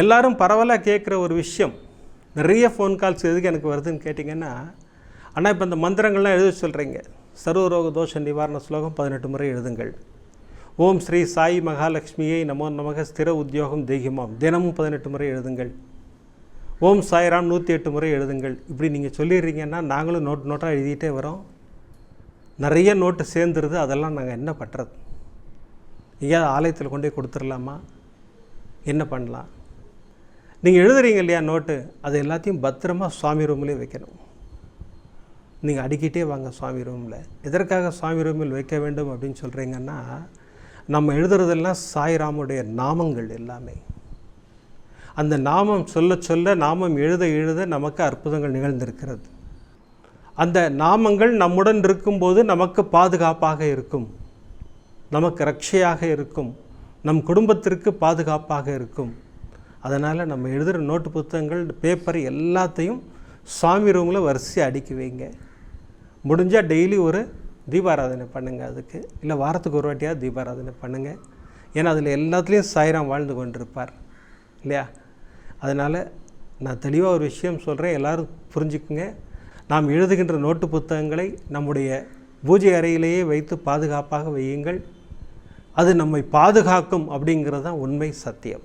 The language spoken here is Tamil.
எல்லாரும் பரவலாக கேட்குற ஒரு விஷயம். நிறைய ஃபோன் கால்ஸ் எதுக்கு எனக்கு வருதுன்னு கேட்டிங்கன்னா அண்ணா இப்போ இந்த மந்திரங்கள்லாம் எழுத சொல்கிறீங்க சர்வரோக தோஷ நிவாரண ஸ்லோகம் பதினெட்டு முறை எழுதுங்கள். ஓம் ஸ்ரீ சாய் மகாலட்சுமியை நமோ நமக ஸ்திர உத்தியோகம் தெய்வமாம் தினமும் பதினெட்டு முறை எழுதுங்கள். ஓம் சாய்ராம் நூற்றி எட்டு முறை எழுதுங்கள். இப்படி நீங்கள் சொல்லிடுறீங்கன்னா நாங்களும் நோட் நோட்டாக எழுதிட்டே வரோம். நிறைய நோட்டு சேர்ந்துருது அதெல்லாம் நாங்கள் என்ன பண்ணுறது எங்கேயாவது ஆலயத்தில் கொண்டு போய் கொடுத்துடலாமா? என்ன பண்ணலாம்? நீங்கள் எழுதுறீங்க இல்லையா நோட்டு? அது எல்லாத்தையும் பத்திரமா சுவாமி ரூம்லேயே வைக்கணும். நீங்கள் அடிக்கிட்டே வாங்க சுவாமி ரூமில் எதற்காக சுவாமி ரூமில் வைக்க வேண்டும் அப்படின்னு சொல்கிறீங்கன்னா நம்ம எழுதுறதெல்லாம் சாய்ராமுடைய நாமங்கள் எல்லாமே. அந்த நாமம் சொல்ல சொல்ல நாமம் எழுத எழுத நமக்கு அற்புதங்கள் நிகழ்ந்திருக்கிறது. அந்த நாமங்கள் நம்முடன் இருக்கும்போது நமக்கு பாதுகாப்பாக இருக்கும். நமக்கு ரட்சையாக இருக்கும். நம் குடும்பத்திற்கு பாதுகாப்பாக இருக்கும். அதனால் நம்ம எழுதுகிற நோட்டு புத்தகங்கள் பேப்பர் எல்லாத்தையும் சாமி ரூமில் வரிசையாக அடுக்கி வைங்க. முடிஞ்சால் டெய்லி ஒரு தீபாராதனை பண்ணுங்கள் அதுக்கு. இல்லை வாரத்துக்கு ஒரு வாட்டியாவது தீபாராதனை பண்ணுங்கள் ஏன்னா அதில் எல்லாத்துலேயும் சாய்ராம் வாழ்ந்து கொண்டிருப்பார். இல்லையா? அதனால் நான் தெளிவாக ஒரு விஷயம் சொல்கிறேன் எல்லாரும் புரிஞ்சுக்குங்க. நாம் எழுதுகின்ற நோட்டு புத்தகங்களை நம்முடைய பூஜை அறையிலேயே வைத்து பாதுகாப்பாக வையுங்கள். அது நம்மை பாதுகாக்கும் அப்படிங்கிறது தான் உண்மை சத்தியம்.